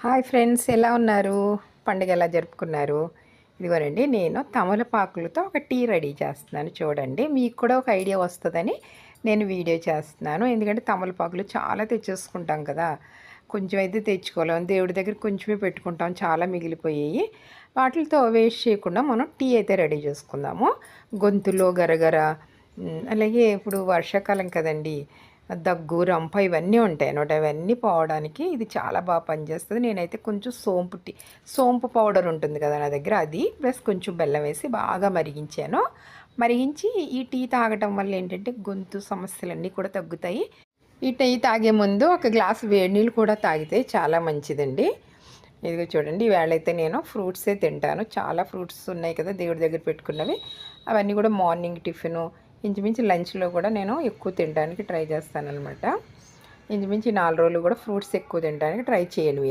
Hi friends ఎలా ఉన్నారు? పండుగ ఎలా జరుపుకున్నారు? ఇదిగోనండి నేను తమలపాకులతో ఒక టీ రెడీ చేస్తున్నాను. చూడండి మీకు కూడా ఒక ఐడియా వస్తుందని నేను వీడియో చేస్తున్నాను. ఎందుకంటే తమలపాకులు చాలా తెచ్చేసుకుంటాం కదా. కొంచెం అయితే తెచ్చుకోలేం దేవుడి దగ్గర కొంచెమే పెట్టుకుంటాం. చాలా మిగిలిపోయాయి. వాటితో వేస్ట్ చేయకుండా మనం టీ అయితే రెడీ చేసుకుందాము. గొంతులో గరగర అలాగే ఇప్పుడు వర్షాకాలం కదండి. దగ్గు రంప ఇవన్నీ ఉంటాయి అన్నమాట. ఇవన్నీ పోవడానికి ఇది చాలా బాగా పనిచేస్తుంది. నేనైతే కొంచెం సోంపు టీ సోంపు పౌడర్ ఉంటుంది కదా నా దగ్గర అది ప్లస్ కొంచెం బెల్లం వేసి బాగా మరిగించాను. మరిగించి ఈ టీ తాగటం వల్ల ఏంటంటే గొంతు సమస్యలన్నీ కూడా తగ్గుతాయి. ఈ టీ తాగే ముందు ఒక గ్లాస్ వేడి నీళ్ళు కూడా తాగితే చాలా మంచిదండి. ఇదిగో చూడండి ఈవేళ అయితే నేను ఫ్రూట్సే తింటాను. చాలా ఫ్రూట్స్ ఉన్నాయి కదా దేవుడి దగ్గర పెట్టుకున్నవి. అవన్నీ కూడా మార్నింగ్ టిఫిను ఇంచుమించు లంచ్లో కూడా నేను ఎక్కువ తినడానికి ట్రై చేస్తాను అనమాట ఇంచుమించు నాలుగు రోజులు కూడా ఫ్రూట్స్ ఎక్కువ తినడానికి ట్రై చేయండి మీరు.